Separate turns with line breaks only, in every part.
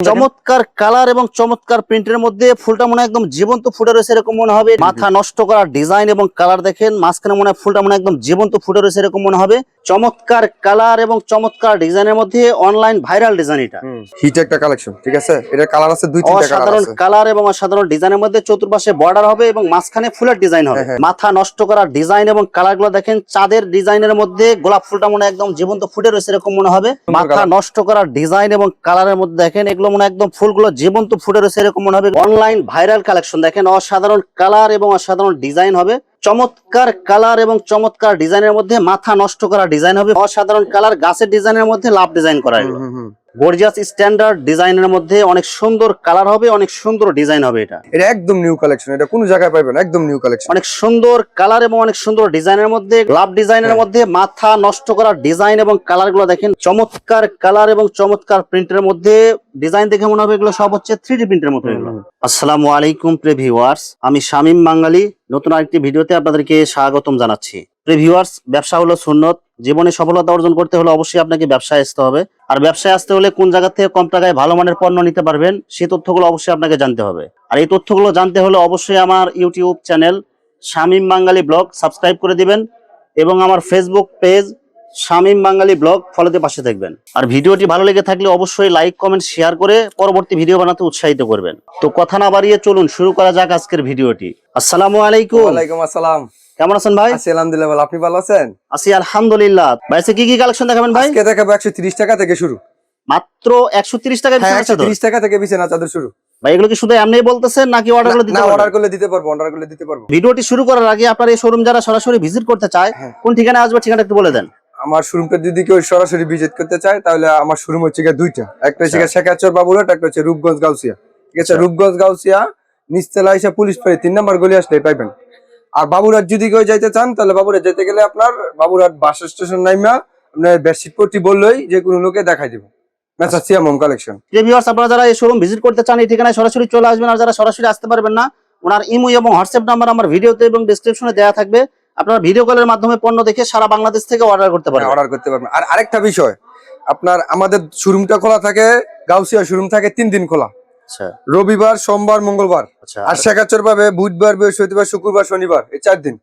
চমৎকার কালার এবং চমৎকার প্রিন্টের মধ্যে ফুলটা মনে একদম জীবন্ত ফুটে রয়েছে এরকম মনে হবে। মাথা নষ্ট করা ডিজাইন এবং কালার দেখেন মাঝখানে মনে হয় ফুলটা মনে একদম জীবন্ত ফুটে রয়েছে এরকম মনে হবে। চমৎকার কালার এবং চমৎকার ডিজাইনের মধ্যে অনলাইন ভাইরাল ডিজাইন এটা।
হিট একটা কালেকশন ঠিক আছে? এটা কালার আছে দুই তিনটা আছে।
কালার এবং অসাধারণ ডিজাইনের মধ্যে চতুর্পাশে বর্ডার হবে এবং মাঝখানে ফুলের ডিজাইন হবে।
হ্যাঁ, হ্যাঁ।
মাথা নষ্ট করা ডিজাইন এবং কালারগুলো দেখেন চাঁদের ডিজাইনের মধ্যে গোলাপ ফুলটা মনে একদম জীবন্ত ফুটে রয়েছে এরকম মনে হবে। মাথা নষ্ট করা ডিজাইন এবং কালারের মধ্যে দেখেন এগুলো মনে হয় একদম ফুলগুলো জীবন্ত ফুটে রয়েছে এরকম মনে হবে। অনলাইন ভাইরাল কালেকশন দেখেন, অসাধারণ কালার এবং অসাধারণ ডিজাইন হবে। চমৎকার কালার এবং চমৎকার ডিজাইনের মধ্যে মাথা নষ্ট করা ডিজাইন হবে। অসাধারণ কালার গাছের ডিজাইনের মধ্যে লাভ ডিজাইন করা এগুলো।
হুম।
গর্জিয়াস স্ট্যান্ডার্ড ডিজাইনের মধ্যে অনেক সুন্দর কালার হবে অনেক সুন্দর ডিজাইন হবে এটা।
এটা একদম নিউ কালেকশন এটা কোনো জায়গায় পাবেন একদম নিউ কালেকশন।
অনেক সুন্দর কালার এবং অনেক সুন্দর ডিজাইনের মধ্যে লাভ ডিজাইনের
হ্যাঁ।
মধ্যে মাথা নষ্ট করা ডিজাইন এবং কালারগুলো দেখেন চমৎকার কালার এবং চমৎকার প্রিন্টের মধ্যে ডিজাইন দেখে মনে হবে এগুলো সব হচ্ছে থ্রি ডি প্রিন্টের মতো এগুলো। আসসালামু আলাইকুম প্রে ভিউয়ার্স আমি শামীম বাঙালি নতুন আরেকটি ভিডিওতে আপনাদেরকে স্বাগতম জানাচ্ছি। প্রিভিউয়ার্স ব্যবসা হলো সুন্নত, জীবনে সফলতা অর্জন করতে হলে অবশ্যই আপনাকে ব্যবসায় আসতে হবে। আর ব্যবসায় আসতে হলে কোন জায়গা থেকে কম টাকায় ভালো মানের পণ্য নিতে পারবেন সেই তথ্যগুলো অবশ্যই আপনাকে জানতে হবে। আর এই তথ্যগুলো জানতে হলে অবশ্যই আমার YouTube channel Shamim Bangali blog subscribe করে দিবেন এবং আমার Facebook page Shamim Bangali blog ফলোতে পাশে থাকবেন। আর ভিডিওটি ভালো লেগে থাকলে অবশ্যই লাইক কমেন্ট শেয়ার করে পরবর্তী ভিডিও বানাতে উৎসাহিত করবেন। তো কথা না বাড়িয়ে চলুন শুরু করা যাক আজকের ভিডিওটি। আসসালামু আলাইকুম।
ওয়ালাইকুম আসসালাম।
কেমন আছেন ভাই?
আছি আলহামদুলিল্লাহ ভালো। আপনি ভালো আছেন?
আছি আলহামদুলিল্লাহ। ভাই কি কি কালেকশন দেখাবেন ভাই?
আজকে দেখাবো একশো তিরিশ টাকা থেকে শুরু।
মাত্র একশো তিরিশ টাকা
হ্যাঁ একশো তিরিশ টাকা থেকে বিছানা চাদর শুরু।
ভাই এগুলো কি শুধু এমনি বলতেছেন নাকি অর্ডার করে দিতে
না
পারবেন?
অর্ডার করলে দিতে পারব অর্ডার করলে দিতে পারব।
ভিডিওটি শুরু করার আগে আপনার এই শোরুম যারা সরাসরি ভিজিট করতে চায়
হ্যাঁ।
কোন ঠিকানা আসবে ঠিকানা একটু বলে দেন।
আমার শোরুমটা যদি কেউ সরাসরি ভিজিট করতে চায় তাহলে আমার শোরুম হচ্ছে গিয়ে দুইটা। একটা হচ্ছে গিয়ে শেখাচর বাবুরহাট একটা হচ্ছে রূপগঞ্জ গাউসিয়া। ঠিক আছে?
আচ্ছা।
রূপগঞ্জ গাউসিয়া নিচতলা এসে পুলিশ পাড়ি তিন নম্বর গলি আসলে পাইবেন। আর বাবুরহাট যদি কেউ যাইতে চান তাহলে বাবুরহাট যেতে গেলে আপনার বাবুরহাট বাস স্টেশন নাইমা আপনার বেডশিট পট্টি বললেই যে কোনো লোকে দেখাই দেবো। মেসা সিয়াম হোম কালেকশন
যে ভিউয়ার্স আপনারা যারা এই শোরুম ভিজিট করতে চান এই ঠিকানায় সরাসরি চলে আসবেন। আর যারা সরাসরি আসতে পারবেন না ওনার ইমো এবং হোয়াটসঅ্যাপ নাম্বার আমার ভিডিওতে এবং ডেসক্রিপশনে দেওয়া থাকবে। আপনারা ভিডিও কলের মাধ্যমে পণ্য দেখে সারা বাংলাদেশ থেকে অর্ডার করতে পারবেন।
অর্ডার করতে পারবেন। আর আরেকটা বিষয় আপনার আমাদের শোরুমটা খোলা থাকে গাউসিয়া শোরুম থাকে তিন দিন খোলা।
আচ্ছা।
রবিবার সোমবার মঙ্গলবার।
আচ্ছা।
আর শেখাচর পাবে বুধবার বৃহস্পতিবার শুক্রবার শনিবার এই চার দিন।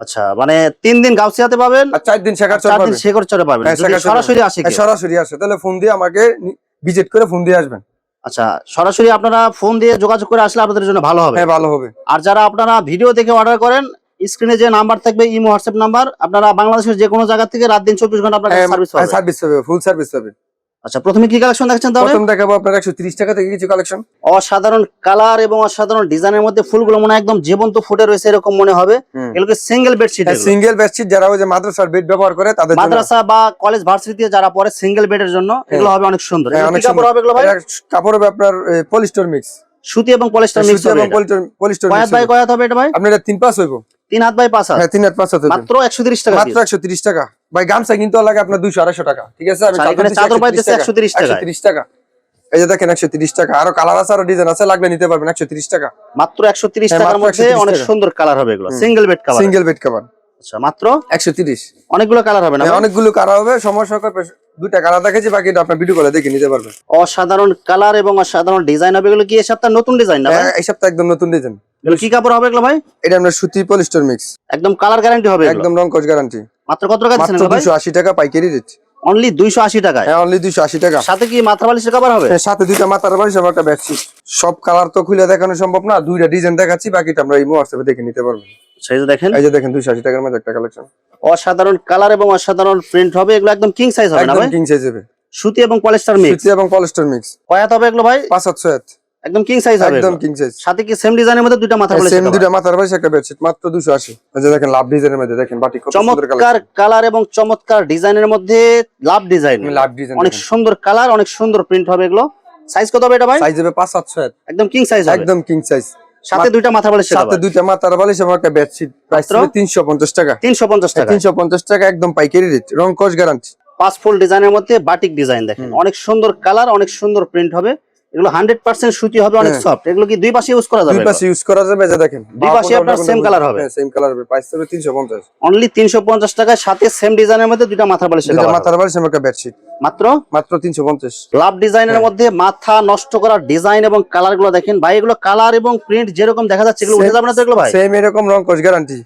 আচ্ছা মানে তিন দিন গাউসিয়াতে পাবেন
আর চার দিন শেখাচর
পাবেন।
হ্যাঁ,
যদি
শেখাচর
সরাসরি আসে
হ্যাঁ, সরাসরি আসে। তাহলে ফোন দিয়ে আমাকে ভিজিট করে ফোন দিয়ে আসবেন।
আচ্ছা সরাসরি আপনারা ফোন দিয়ে যোগাযোগ করে আসলে আপনাদের জন্য ভালো হবে।
হ্যাঁ ভালো হবে।
আর যারা আপনারা ভিডিও দেখে অর্ডার করেন স্ক্রিনে যে নাম্বার থাকবে ইমো হোয়াটসঅ্যাপ নাম্বার আপনারা বাংলাদেশের যে কোনো জায়গা থেকে রাত দিন চব্বিশ ঘণ্টা আপনার সার্ভিস পাবেন
সার্ভিস পাবে। ফুল সার্ভিস পাবে।
আচ্ছা প্রথমে কি কালেকশন দেখছেন তাহলে?
প্রথম দেখাবো আপনার একশো তিরিশ টাকা থেকে কিছু কালেকশন
অসাধারণ কালার এবং অসাধারণ ডিজাইনের মধ্যে ফুলগুলো মনে হয় একদম জীবন্ত ফুটে রয়েছে এরকম মনে হবে। এগুলোকে সিঙ্গেল বেডশিট
সিঙ্গেল বেডশিট যারা ওই যে মাদ্রাসার বেড ব্যবহার করে তাদের
মাদ্রাসা বা কলেজ ভার্সিটিতে যারা পড়ে সিঙ্গেল বেডের জন্য এগুলো হবে অনেক সুন্দর।
হ্যাঁ,
এগুলো কাপড় হবে এগুলো ভাই?
কাপড় হবে আপনার পলিস্টার মিক্স
সুতি এবং পলিস্টার মিক্স
এবং
এটা।
পলিস্টর
কয় বাই কয় হবে এটা ভাই?
আপনার এটা তিন পাঁচ হইব।
তিন হাত বাই পাঁচ হাত।
হ্যাঁ তিন হাত পাঁচ হাত
মাত্র একশো তিরিশ টাকা
মাত্র একশো তিরিশ টাকা। ভাই গামছা কিন্তু লাগে আপনার দুইশো আড়াইশো টাকা ঠিক আছে? আমি
এখানে চাদর পাইতেছে 130 টাকায়।
একশো তিরিশ টাকা। এই যে দেখেন একশো তিরিশ টাকা। আরও কালার আছে আরও ডিজাইন আছে লাগলে নিতে পারবেন একশো তিরিশ টাকা।
মাত্র একশো তিরিশ
হ্যাঁ,
টাকার মধ্যে অনেক
টাকা।
সুন্দর কালার হবে এগুলো। Single bed colour
single bed cover
আচ্ছা মাত্র?
একশো তিরিশ।
অনেকগুলো কালার হবে না ভাই?
অনেকগুলো কালার হবে সমস্যা দুইটা কালার দেখেছি বাকি আপনার ভিডিও করে দেখে নিতে পারবেন।
অসাধারণ কালার এবং অসাধারণ ডিজাইন হবে এগুলো কি এই সপ্তাহে নতুন ডিজাইন না
হ্যাঁ, এই সপ্তাহে একদম নতুন ডিজাইন।
কি কাপড় হবে এগুলো ভাই?
এটা আপনার সুতি পলিস্টর মিক্স
একদম কালার গ্যারান্টি হবে
একদম রং কস গ্যারান্টি
মাত্র কত টাকা দিচ্ছেন ভাই?
দুশো আশি টাকা পাইকারি রেট
অনলি দুইশো আশি টাকায়?
হ্যাঁ অনলি দুশো আশি টাকা।
সাথে কি মাথা বালিশের কাপড় হবে?
এর সাথে দুইটা মাথার বাড়ি সব একটা বেডশিট সব কালার তো খুলে দেখানো সম্ভব না দুইটা ডিজাইন দেখাচ্ছি বাকিটা আমরা এই হোয়াটসঅ্যাপে দেখে নিতে পারবেন
সেই যে দেখেন?
এই যে দেখেন দুইশো আশি টাকার মধ্যে একটা কালেকশন
অসাধারণ কালার এবং অসাধারণ প্রিন্ট হবে এগুলো একদম কিং সাইজ হবে না
একদম
ভাই?
কিং সাইজ হবে।
সুতি এবং পলিস্টার মিক্স
সুতি এবং পলিস্টার মিক্স
কয়াত হবে এগুলো ভাই?
পাঁচ সাতশো হাত।
একদম কিং সাইজ হবে
একদম কিং সাইজ
সাথে কি সেম ডিজাইনের মধ্যে দুইটা মাথা বালিশ
সেম দুইটা মাথার একটা বেডশিট মাত্র দুশো আশি। এই যে দেখেন লাভ ডিজাইনের মধ্যে দেখেন বাটি কত সুন্দর
চমৎকার কালার এবং চমৎকার ডিজাইনের মধ্যে লাভ ডিজাইন
লাভ ডিজাইন
অনেক সুন্দর কালার অনেক সুন্দর প্রিন্ট হবে এগুলো। সাইজ কত হবে এটা ভাই?
সাইজ হবে পাঁচ সাতশো হাত।
একদম কিং সাইজ হবে।
একদম কিং সাইজ
সাথে দুইটা মাথা বালিশ
সাথে দুইটা মাথার বালিশ এবং একটা বেডশিট প্রাইস
মাত্র?
তিনশো পঞ্চাশ টাকা।
তিনশো পঞ্চাশ টাকা।
তিনশো পঞ্চাশ টাকা একদম পাইকারি রেট রং কস গ্যারান্টি
পাঁচ ফুল ডিজাইনের মধ্যে বাটিক ডিজাইন দেখেন। অনেক সুন্দর কালার অনেক সুন্দর প্রিন্ট হবে। এগুলো হান্ড্রেড পার্সেন্ট সুতি হবে অনেক
হ্যাঁ।
সফট এগুলো কি দুই পাশে ইউজ করা যাবে
দুই পাশে ইউজ করা যাবে যে দেখেন
দুই পাশে আপনার same color হবে।
সেম কালার হবে। প্রাইস হবে 350
অনলি তিনশো পঞ্চাশ টাকায় সাথে সেম ডিজাইনের মধ্যে মাথার
দুইটা মাথার বালিশ একটা বেডশিট
মাত্র?
মাত্র 350
লাভ ডিজাইনের
হ্যাঁ।
মধ্যে মাথা নষ্ট করার ডিজাইন এবং কালারগুলো দেখেন। ভাই এগুলো কালার এবং প্রিন্ট যেরকম দেখা যাচ্ছে এগুলো উঠে যাবে না তো এগুলো ভাই?
সেম এরকম রং গ্যারান্টি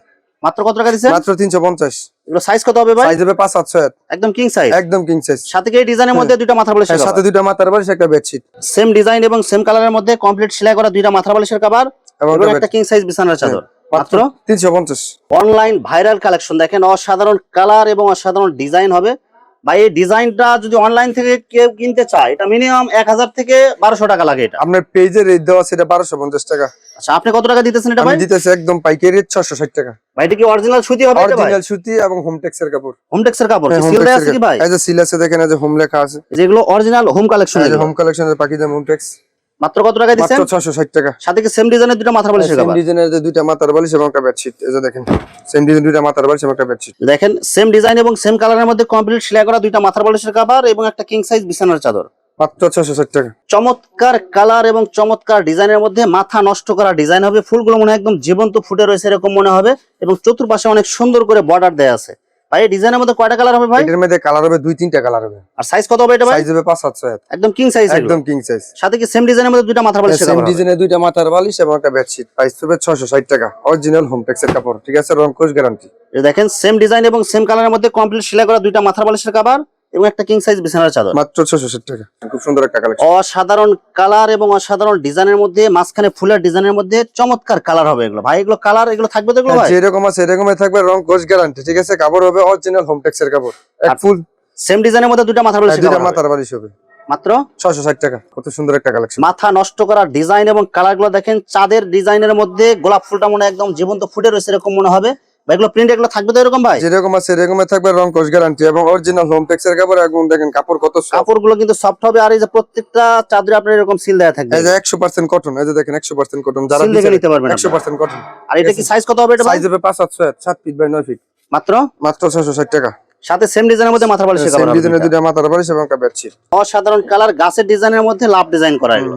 মাত্র কত টাকা দিচ্ছে
মাত্র 350
এগুলো সাইজ কত হবে ভাই?
সাইজ হবে 5 700
একদম কিং সাইজ
একদম কিং সাইজ
সাথে কি ডিজাইনের মধ্যে দুইটা মাথার
হ্যাঁ, সাথে দুইটা মাথার বালিশ একটা বেডশিট
সেম ডিজাইন এবং সেম কালারের মধ্যে কমপ্লিট সেলাই করা দুইটা মাথার বালিশের কভার
এবং
এবং
একটা
একটা কিং সাইজ বিছানার চাদর। মাত্র
350
অনলাইন ভাইরাল কালেকশন দেখেন অসাধারণ কালার এবং অসাধারণ ডিজাইন হবে। ভাই এই ডিজাইনটা যদি অনলাইন থেকে কেউ কিনতে চায় এটা মিনিমাম এক হাজার থেকে বারোশো টাকা লাগে এটা।
আপনার পেজে রেট দেওয়া সেটা 1250 টাকা।
আচ্ছা আপনি কত টাকা দিতেছেন এটা
আমি
ভাই?
দিতেছি একদম পাইকারি 660 টাকা।
ভাই এটা কি অরিজিনাল সুতি হবে এটা ভাই?
অরিজিনাল সুতি এবং হোম টেক্সের কাপড়।
হোমটেক্সের কাপড়
হ্যাঁ,
সিল দেয়া আছে কি ভাই?
এই যে সিল আছে দেখেন এই যে হোম লেখা আছে।
যেগুলো অরিজিনাল হোম কালেকশন
এই যে হোম কালেকশনের পাকিজা হোম টেক্স
মাত্র কত টাকা দিচ্ছেন?
মাত্র 660 টাকা।
সাথে কি সেম ডিজাইনের দুটো মাথার বালিশের
সেম ডিজাইনের যে দুইটা মাথার বালিশ এবং একটা বেডশিট এই যে দেখেন সেম ডিজাইন দুইটা মাথার বালিশ এবং একটা বেডশিট
দেখেন সেম ডিজাইন এবং সেম কালারের মধ্যে কমপ্লিট সেলাই করা দুইটা মাথার বালিশের কাপড় এবং একটা কিং সাইজ বিছানার চাদর।
মাত্র 660 টাকা।
চমৎকার কালার এবং চমৎকার ডিজাইনের মধ্যে মাথা নষ্ট করা ডিজাইন হবে। ফুলগুলো মনে হয় একদম জীবন্ত ফুটে রয়েছে এরকম মনে হবে এবং চতুর্পাশে অনেক সুন্দর করে বর্ডার দেয়া আছে। ভাই ডিজাইনের মধ্যে কয়টা কালার হবে ভাই?
এটার মধ্যে কালার হবে দুই তিনটা কালার হবে।
আর সাইজ কত হবে এটা ভাই?
সাইজ হবে 5 700
একদম কিং সাইজ
একদম কিং সাইজ
সাথে কি সেম ডিজাইনের মধ্যে দুইটা মাথার
সেম ডিজাইনের দুইটা মাথার বালিশ এবং একটা বেডশিট প্রাইস হবে 660 টাকা। অরিজিনাল হোম টেক্সের কাপড় ঠিক আছে? রং কোশ গ্যারান্টি
এই দেখেন সেম ডিজাইন এবং সেম কালারের মধ্যে কমপ্লিট সেলাই করা দুইটা মাথার বালিশের কাপড় এবং একটা কিং সাইজ বিছানার চাদর।
মাত্র 660 টাকা। খুব সুন্দর একটা কালেকশন
অসাধারণ কালার এবং অসাধারণ ডিজাইনের মধ্যে মাঝখানে ফুলের ডিজাইনের মধ্যে চমৎকার কালার হবে এগুলো। ভাই এগুলো কালার এগুলো থাকবে তো এগুলো ভাই?
যেরকম আছে এরকমই থাকবে রং কোশ গ্যারান্টি ঠিক আছে? কাপড় হবে অরিজিনাল হোম টেক্সের কাপড়। এক ফুল
সেম ডিজাইনের মধ্যে দুটো মাথার
দুইটা
কাপড় হবে।
মাথার বালিশ হবে।
মাত্র?
660 টাকা। কত সুন্দর একটা কালেকশন
মাথা নষ্ট করার ডিজাইন এবং কালারগুলো দেখেন চাঁদের ডিজাইনের মধ্যে গোলাপ ফুলটা মনে হয় একদম জীবন্ত ফুটে রয়েছে এরকম মনে হবে। ভাই এগুলো প্রিন্ট এগুলো থাকবে তো এরকম ভাই?
যেরকম আছে এরকমই থাকবে রং কোশ গ্যারান্টি এবং অরিজিনাল হোম টেক্সের কাপড়। এবং দেখেন কাপড় কত
কাপড়গুলো কিন্তু সফট হবে আর এই যে প্রত্যেকটা চাদরে আপনার এরকম সিল দেওয়া থাকবে।
এই যে 100% কটন এই যে দেখেন 100% কটন যারা
সিল দেখে নিতে পারবেন
100% কটন
আর এটা কি সাইজ কত হবে এটা
সাইজ হবে 5 700 7 ফিট বাই 9 ফিট
মাত্র?
মাত্র 660 টাকা।
সাথে সেম ডিজাইনের মধ্যে মাথার বালিশের
সেম
কাপড়
ডিজাইনের
দুইটা।
দুইটা মাথার বালিশ এবং একটা বেডশিট
অসাধারণ কালার গাছের ডিজাইনের মধ্যে লাভ ডিজাইন করা এগুলো।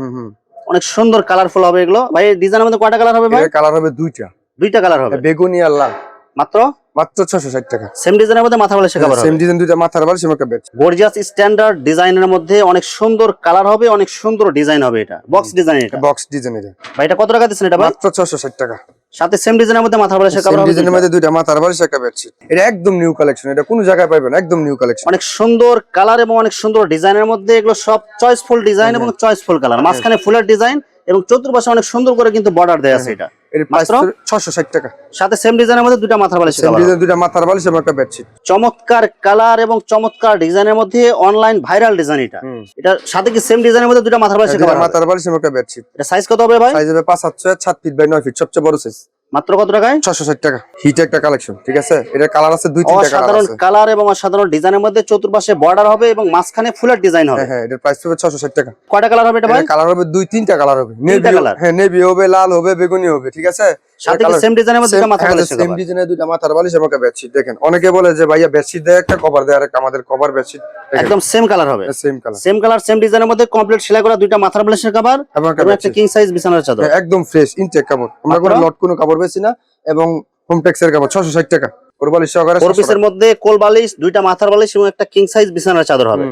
অনেক সুন্দর কালারফুল হবে এগুলো। ভাই ডিজাইনের মধ্যে কয়টা কালার হবে ভাই?
কালার হবে দুইটা।
দুইটা কালার হবে।
বেগুনি আর লাল।
মাত্র?
মাত্র 660 টাকা।
সেম ডিজাইনের মধ্যে মাথা বালিশের কাপড়
সেম ডিজাইন দুইটা মাথার বালিশ এবং একটা
গর্জিয়াস স্ট্যান্ডার্ড ডিজাইনের মধ্যে অনেক সুন্দর কালার হবে অনেক সুন্দর ডিজাইন হবে এটা। বক্স ডিজাইন এটা।
বক্স ডিজাইন এটা।
ভাই এটা কত টাকা দিচ্ছেন এটা
মাত্র 660 টাকা।
সাথে সেম ডিজাইনের মধ্যে মাথা বালিশের
সেম
হবে
ডিজাইনের মধ্যে দুইটা মাথার বালিশ একটা বেডশিট এটা একদম নিউ কালেকশন এটা কোনো জায়গায় পাবেন না, একদম নিউ কালেকশন
অনেক সুন্দর কালার এবং অনেক সুন্দর ডিজাইনের মধ্যে এগুলো সব চয়েসফুল ডিজাইন এবং চয়েসফুল কালার মাঝখানে ফুলের ডিজাইন এবং চতুর্পাশে অনেক সুন্দর করে কিন্তু বর্ডার দেয়া আছে এটা।
এর প্রাইস
মাত্র?
660 টাকা।
সাথে সেম ডিজাইনের মধ্যে দুটা মাথার বালিশের
সেম
কাপড়
ডিজাইন দুইটা মাথার বালিশ এবং একটা বেডশিট
চমৎকার কালার এবং চমৎকার ডিজাইনের মধ্যে অনলাইন ভাইরাল ডিজাইন এটা। এটা সাথে কি সেম ডিজাইনের মধ্যে দুটা মাথার বালিশের হবে?
মাথার বালিশ এবং একটা বেডশিট
এটা সাইজ কত হবে ভাই?
সাইজ হবে 5 700 7 ফিট বাই 9 ফিট সবচেয়ে বড় সাইজ
মাত্র কত টাকায়?
660 টাকা। হিট একটা কালেকশন ঠিক আছে? এটা কালার আছে দুই তিনটা কালার আছে।
কালার এবং সাধারণ ডিজাইনের মধ্যে চতুর্পাশে বর্ডার হবে এবং মাঝখানে ফুলের ডিজাইন হবে।
হ্যাঁ হ্যাঁ এটার প্রাইস হবে 660 টাকা।
কয়টা কালার হবে এটা ভাই?
কালার হবে দুই তিনটা কালার হবে। নেভি? হ্যাঁ নেভি হবে লাল হবে বেগুনি হবে ঠিক আছে?
সাথে কি সেম ডিজাইনের মধ্যে দুটা মাথার
সেম ডিজাইনের দুইটা মাথার বালিশ এবং একটা বেডশিট দেখেন। অনেকে বলে যে ভাইয়া বেডশিট দেয় একটা কভার দেয় আর একটা আমাদের কভার বেডশিট
একদম সেম কালার হবে।
Same colour
same colour same ডিজাইনের মধ্যে কমপ্লিট সেলাই করা দুইটা মাথার বালিশের কাপড়
এবং একটা
এবং একটা
বেডশিট।
কিং সাইজ বিছানার চাদর।
একদম ফ্রেশ ইনটেক কাপড় আমরা কোনো লট কোনো কাপড় বেশি না এবং হোম কাপড় 660 টাকা। কোরবালি সহকারে
ফোর
700
পিসের মধ্যে কোল বালিশ দুইটা মাথার বালিশ এবং একটা কিং সাইজ বিছানার চাদর হবে।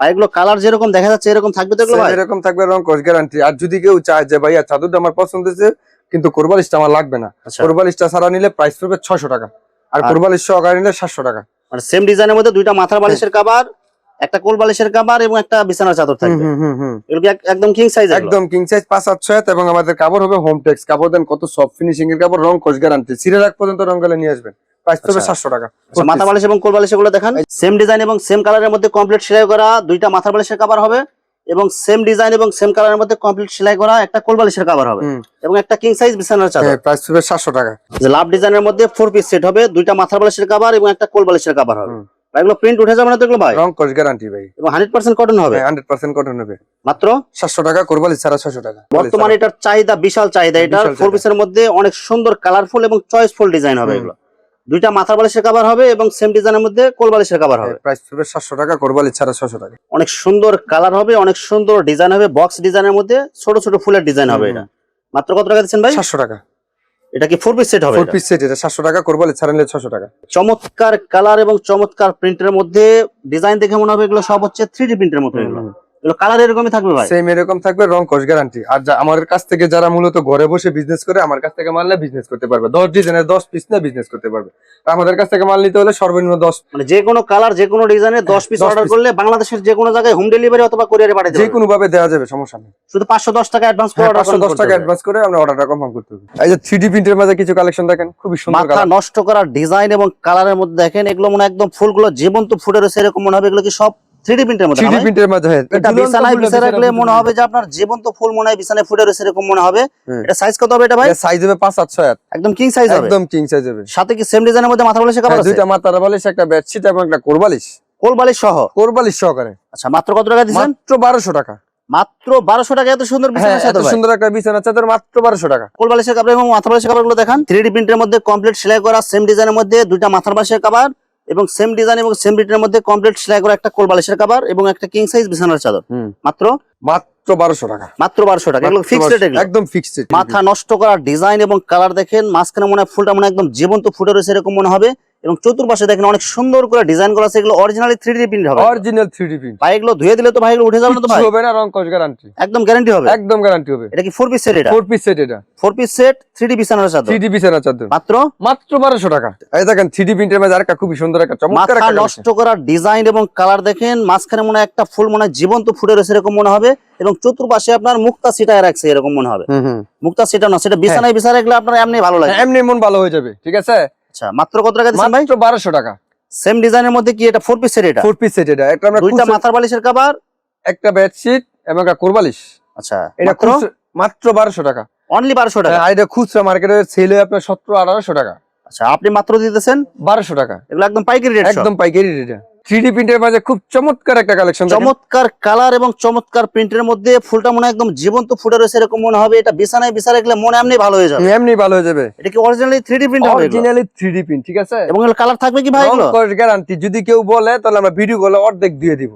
আর এগুলো কালার যেরকম দেখা যাচ্ছে এরকম থাকবে তো এগুলো
এরকম থাকবে রং কোর্স গ্যারান্টি আর যদি কেউ চায় যে ভাইয়া চাদরটা আমার পছন্দ হয়েছে কিন্তু কোরবালিশটা আমার লাগবে না।
আচ্ছা।
কোরবালিশটা ছাড়া নিলে প্রাইস পড়বে 600 টাকা। আর কোরবালিশ সহকারে নিলে 700 টাকা।
মানে সেম ডিজাইনের মধ্যে দুইটা মাথার বালিশের কাবার একটা কোল বালিশের কাবার এবং একটা বিছানার চাদর থাকবে।
হুম, হুম, হুম।
এগুলো একদম কিং সাইজ
একদম কিং সাইজ পাঁচ আটশো এবং আমাদের কাপড় হবে হোম টেক্স কাপড় দেন কত সফট ফিনিশিং এর কাপড় রং কোর্স গ্যারান্টি সিরে রাখ পর্যন্ত রং গেলে নিয়ে আসবেন। প্রাইস পড়বে
আচ্ছা।
সাতশো টাকা।
আচ্ছা, মাথা বালিশ এবং কোল বালিশ এগুলো দেখান। সেম ডিজাইন এবং সেম কালারের মধ্যে কমপ্লিট সেলাই করা দুইটা মাথার বালিশের কাবার হবে। এবং সেম ডিজাইন এবং সেম কালারের মধ্যে কমপ্লিট সেলাই করা একটা কোল বালিশের কাবার হবে। এবং একটা কিং সাইজ বিছানার চাদর।
হ্যাঁ প্রাইস পড়বে সাতশো টাকা।
যে লাভ ডিজাইনের মধ্যে ফোর পিস সেট হবে দুইটা মাথার বালিশের কাবার এবং একটা কোল বালিশের কাবার হবে। এগুলো প্রিন্ট উঠে যাবে না তো এগুলো ভাই?
রং কোর্স গ্যারান্টি ভাই।
এবং হান্ড্রেড পার্সেন্ট কটন হবে?
হান্ড্রেড পার্সেন্ট কটন হবে।
মাত্র?
সাতশো টাকা কোরবালি ছাড়া ছশো টাকা।
বর্তমানে এটার চাহিদা বিশাল চাহিদা। এটার ফোর। পিসের মধ্যে অনেক সুন্দর কালারফুল এবং চয়েসফুল ডিজাইন হবে এগুলো। দুইটা মাথা বালিশের কাভার হবে এবং সেম ডিজাইনের মধ্যে কোল বালিশের কাভার হবে।
প্রাইস পড়বে সাতশো টাকা কোরবালি ছাড়া ছশো টাকা।
অনেক সুন্দর কালার হবে অনেক সুন্দর ডিজাইন হবে বক্স ডিজাইনের মধ্যে ছোট ছোট ফুলের ডিজাইন হবে এটা। মাত্র কত টাকা দিচ্ছেন ভাই?
সাতশো টাকা।
এটা কি ফোর পিস সেট হবে
ফোর পিস সেট এটা সাতশো টাকা কোরবালি ছাড়া নিলে ছশো টাকা।
চমৎকার কালার এবং চমৎকার প্রিন্টের মধ্যে ডিজাইন দেখে মনে হবে এগুলো সব হচ্ছে থ্রি ডি প্রিন্টের মতো এগুলো। কালার এরকমই থাকবে ভাই?
সেম এরকম থাকবে রং কস গ্যারান্টি আর কাছ থেকে যারা মূলত ঘরে বসে বিজনেস করে আমার কাছ থেকে মাল বিজনেস করতে পারবে। দশ ডিজাইনের দশ পিস নিয়ে বিজনেস করতে পারবে। আমাদের কাছ থেকে মাল নিতে হলে সর্বনিম্ন দশ
মানে যে কোনো কালার যে কোনো ডিজাইনের দশ পিস অর্ডার করলে বাংলাদেশের যে কোনো জায়গায় হোম ডেলিভারি অথবা কোরিয়ারে পাঠাতে
যে কোনো ভাবে দেওয়া যাবে সমস্যা নেই।
শুধু পাঁচশো দশ টাকা অ্যাডভান্স করে
হ্যাঁ, পাঁচশো দশ টাকা অ্যাডভান্স করে আমরা অর্ডারটা কনফার্ম করতে হবে। এই যে থ্রি ডি প্রিন্টের মাঝে কিছু কালেকশন দেখেন খুবই সুন্দর
মাথা নষ্ট করার ডিজাইন এবং কালারের মধ্যে দেখেন এগুলো মনে একদম ফুলগুলো জীবন্ত ফুটে রয়েছে এরকম মনে হবে এগুলো কি সব প্রিন্টের মধ্যে?
প্রিন্টের হ্যাঁ।
এটা বিছানায় রাখলে মনে হবে যে আপনার জীবন্ত ফুল মনে হয় বিছানায় ফুটে রয়েছে এরকম মনে হবে। এটা সাইজ কত হবে এটা ভাই?
সাইজ হবে পাঁচ সাত ছয় আট।
একদম কিং সাইজ হবে।
একদম কিং সাইজ হবে।
সাথে কি সেম ডিজাইনের মধ্যে মাথা বালিশের কাভার
হ্যাঁ,
আছে?
দুইটা মাথার বালিশ একটা বেডশিট এবং একটা কোরবালিশ
কোল সহ?
কোরবালিশ সহকারে।
আচ্ছা মাত্র কত টাকা
মাত্র টাকা।
মাত্র বারোশো টাকা এত সুন্দর
হ্যাঁ
বিছানা
সুন্দর একটা বিছানা চাদর মাত্র বারোশো টাকা।
কোল বালিশের কাপড় এবং মাথা বালিশের কাপড়গুলো দেখান। থ্রি প্রিন্টের মধ্যে কমপ্লিট সেলাই করা সেম ডিজাইনের মধ্যে দুইটা মাথার বালিশের এবং সেম ডিজাইন এবং সেম প্রিন্টের মধ্যে কমপ্লিট সেলাই করা একটা কোল বালিশের কভার এবং একটা কিং সাইজ বিছানার চাদর। মাত্র?
মাত্র বারোশো টাকা।
মাত্র বারোশো টাকা। এগুলো ফিক্সড রেট
একদম ফিক্সড
মাথা নষ্ট করা ডিজাইন এবং কালার দেখেন মাঝখানে মনে হয় ফুলটা মনে হয় একদম জীবন্ত ফুটে রয়েছে এরকম মনে হবে। এবং চতুর্পাশে দেখেন অনেক সুন্দর করে ডিজাইন করা আছে। এগুলো অরিজিনালি থ্রি ডি প্রিন্ট হবে।
অরিজিনাল থ্রি ডি প্রিন্ট
ভাই এগুলো ধুয়ে দিলে তো ভাই এগুলো উঠে যাবে না তো ভাই?
হবে না রং কস গ্যারান্টি
একদম গ্যারান্টি হবে।
একদম গ্যারান্টি হবে।
এটা কি ফোর পিস সেট এটা?
ফোর পিস সেট এটা।
Four piece set three D বিছানার চাদর।
থ্রি ডি বিছানা চাদর।
মাত্র?
মাত্র বারোশো টাকা। এই দেখেন থ্রি ডি প্রিন্টের মাঝে আরেকটা খুবই সুন্দর একটা চমৎকার একটা
নষ্ট করা ডিজাইন এবং কালার দেখেন মাঝখানে মনে হয় একটা ফুল মনে হয় জীবন্ত ফুটে রয়েছে এরকম মনে হবে। এবং চতুর্পাশে আপনার মুক্তা সিটায় রাখছে এরকম মনে হবে। মুক্তা সিটা না সেটা বিছানায় বিছানা রাখলে আপনার এমনি ভালো লাগে।
হ্যাঁ, এমনি মন ভালো হয়ে যাবে ঠিক আছে?
আচ্ছা মাত্র কত টাকা দিচ্ছেন ভাই?
মাত্র 1200 টাকা।
সেম ডিজাইনের মধ্যে কি এটা ফোর পিস সেট এটা?
ফোর পিস সেট এটা। একটা আমরা
দুইটা মাথার বালিশের কভার
একটা বেডশিট এবং একটা কোরবালিশ
আচ্ছা
এটা
মাত্র?
খুচরো- মাত্র বারোশো টাকা।
অনলি 1200 টাকা?
আর এটা খুচরা মার্কেটে সেল হয় আপনার সতেরো আঠারোশো টাকা।
আচ্ছা আপনি মাত্র দিতেছেন?
1200 টাকা।
এগুলো একদম পাইকারি রেট
একদম পাইকারি রেটে প্রিন্টের মাঝে খুব চমৎকার একটা কালেকশন
চমৎকার কালার এবং চমৎকার প্রিন্টের মধ্যে ফুলটা মনে একদম জীবন্ত ফুটে রয়েছে এরকম মনে হবে। এটা বিছানায় বিছা রাখলে মনে এমনি ভালো হয়ে যাবে।
এমনি ভালো হয়ে যাবে।
এটা কি অরিজিনালি প্রিন্ট হবে
অরিজিনালি প্রিন্ট ঠিক আছে?
এবং এগুলো কালার থাকবে কি ভাই এগুলো?
গ্যারান্টি যদি কেউ বলে তাহলে আমরা ভিডিও কলে অর্ধেক দিয়ে দিব।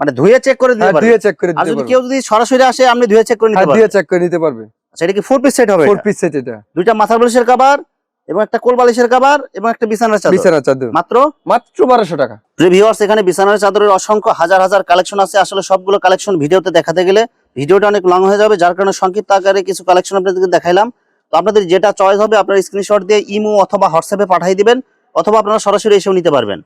মানে ধুয়ে চেক করে দিতে
হ্যাঁ,
পারবে।
ধুয়ে চেক করে
আর যদি কেউ যদি সরাসরি আসে আপনি ধুয়ে চেক করে নিতে
হ্যাঁ,
পারবেন।
ধুয়ে চেক করে নিতে পারবে।
আচ্ছা এটা কি ফোর পিস সেট হবে?
ফোর পিস সেট এটা।
দুইটা মাথার বালিশের কাভার এবং একটা কোল বালিশের কাভার এবং একটা বিছানার চাদর।
বিছানা চাদর।
মাত্র?
মাত্র বারোশো টাকা।
ভিউয়ার্স এখানে বিছানার চাদরের অসংখ্য হাজার হাজার কালেকশন আছে। আসলে সবগুলো কালেকশন ভিডিওতে দেখাতে গেলে ভিডিওটা অনেক লং হয়ে যাবে। যার কারণে সংক্ষিপ্ত আকারে কিছু কালেকশন আপনাদেরকে দেখাইলাম। তো আপনাদের যেটা চয়েস হবে আপনার স্ক্রিনশট দিয়ে ইমো অথবা হোয়াটসঅ্যাপে পাঠিয়ে দিবেন অথবা আপনারা সরাসরি এসেও নিতে পারবেন।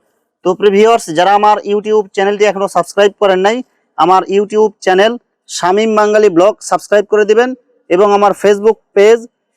তো ভিউয়ার্স যারা আমার ইউটিউব চ্যানেলটি এখনও সাবস্ক্রাইব করেন নাই আমার YouTube channel Shamim Bangali blog subscribe করে দিবেন এবং আমার Facebook page